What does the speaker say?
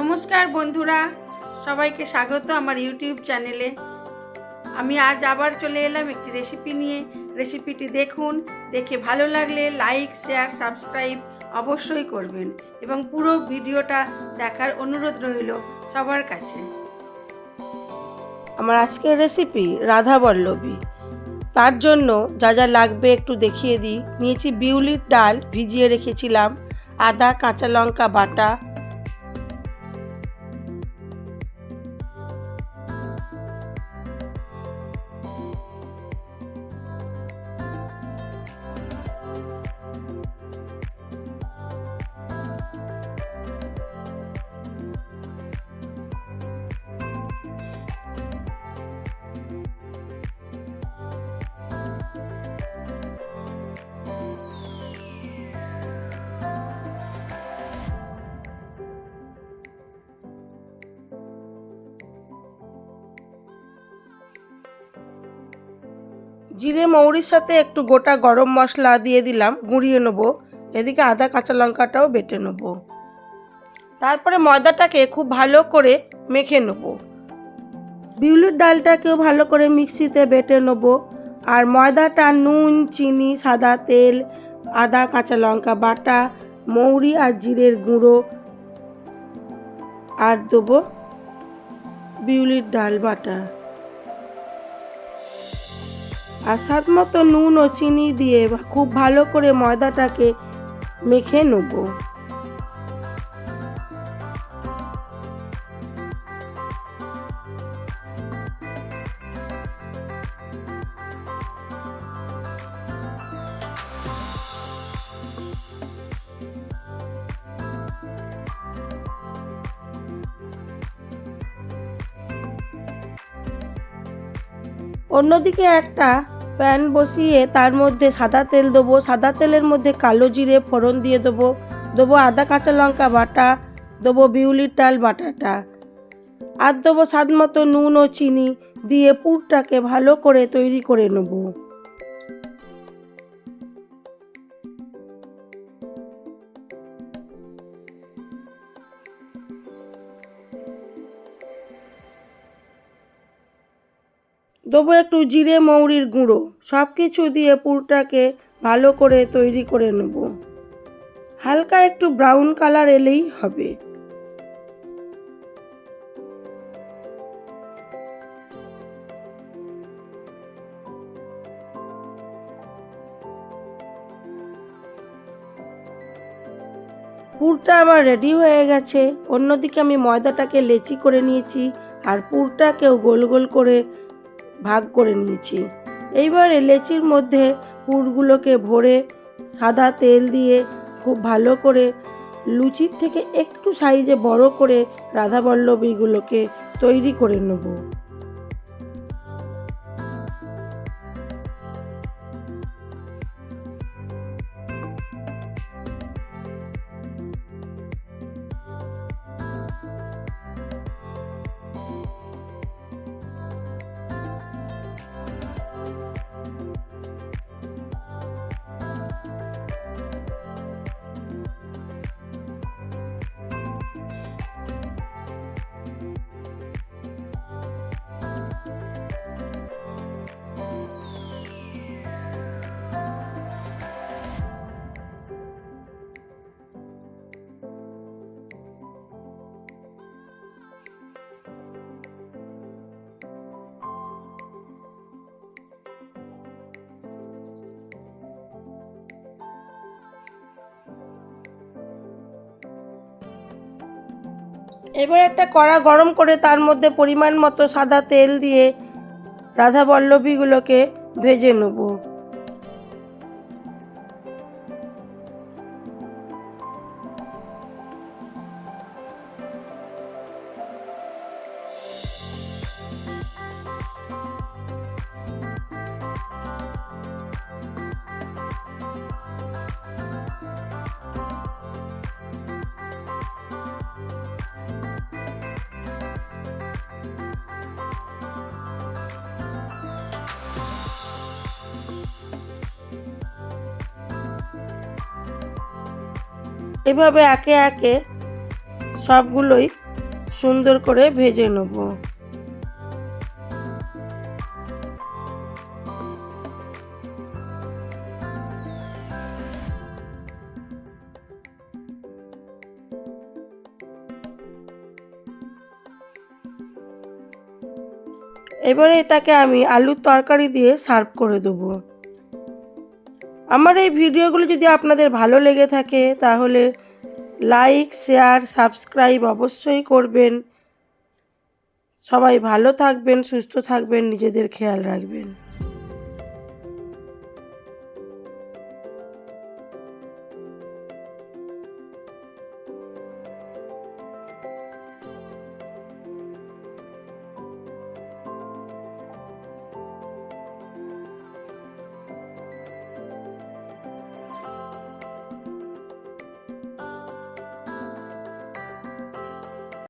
নমস্কার বন্ধুরা, সবাইকে স্বাগত আমার ইউটিউব চ্যানেলে। আমি আজ আবার চলে এলাম একটি রেসিপি নিয়ে। রেসিপিটি দেখুন, দেখে ভালো লাগলে লাইক শেয়ার সাবস্ক্রাইব অবশ্যই করবেন এবং পুরো ভিডিওটা দেখার অনুরোধ রইল সবার কাছে। আমার আজকের রেসিপি রাধা বল্লভী। তার জন্য যা যা লাগবে একটু দেখিয়ে দিই। নিয়েছি বিউলির ডাল, ভিজিয়ে রেখেছিলাম। আদা, কাঁচা লঙ্কা, বাটা জিরে, মৌরির সাথে একটু গোটা গরম মশলা দিয়ে দিলাম, গুঁড়িয়ে নেব। এদিকে আদা, কাঁচা লঙ্কাটাও বেটে নেব। তারপরে ময়দাটাকে খুব ভালো করে মেখে নেব। বিউলির ডালটাকেও ভালো করে মিক্সিতে বেটে নেব। আর ময়দাটা নুন, চিনি, সাদা তেল, আদা, কাঁচা লঙ্কা বাটা, মৌরি আর জিরের গুঁড়ো আর দেবো বিউলির ডাল বাটা। আর স্বাদ মতো নুন ও চিনি দিয়ে খুব ভালো করে ময়দাটাকে মেখে নেব। অন্যদিকে একটা প্যান বসিয়ে তার মধ্যে সাদা তেল দেবো, সাদা তেলের মধ্যে কালো জিরে ফোড়ন দিয়ে দেবো দেবো আদা, কাঁচা লঙ্কা বাটা, দেবো বিউলির ডাল বাটাটা। আর দেবো স্বাদ মতো নুন ও চিনি দিয়ে পুরটাকে ভালো করে তৈরি করে নেব। দেবো একটু জিরে, মৌরির গুঁড়ো সব কিছু দিয়ে পুরটাকে ভালো করে তৈরি করে নেব। হালকা একটু ব্রাউন কালার এলেই হবে। পুরটা আমার রেডি হয়ে গেছে। অন্যদিকে আমি ময়দাটাকে লেচি করে নিয়েছি আর পুরটাকেও গোল গোল করে ভাগ করে নিয়েছি। এইবারে লেচির মধ্যে পুরগুলোকে ভরে সাদা তেল দিয়ে খুব ভালো করে লুচির থেকে একটু সাইজে বড় করে রাধাবল্লবীগুলোকে তৈরি করে নেব। এবার একটা কড়া গরম করে তার মধ্যে পরিমাণ মতো সাদা তেল দিয়ে রাধা বল্লভীগুলোকে ভেজে নেব। এভাবে একে একে সবগুলোই সুন্দর করে ভেজে নেব। এবারে এটাকে আমি আলুর তরকারি দিয়ে সার্ভ করে দেবো। আমার এই ভিডিওগুলো যদি আপনাদের ভালো লেগে থাকে, তাহলে লাইক, শেয়ার, সাবস্ক্রাইব অবশ্যই করবেন। সবাই ভালো থাকবেন, সুস্থ থাকবেন, নিজেদের খেয়াল রাখবেন।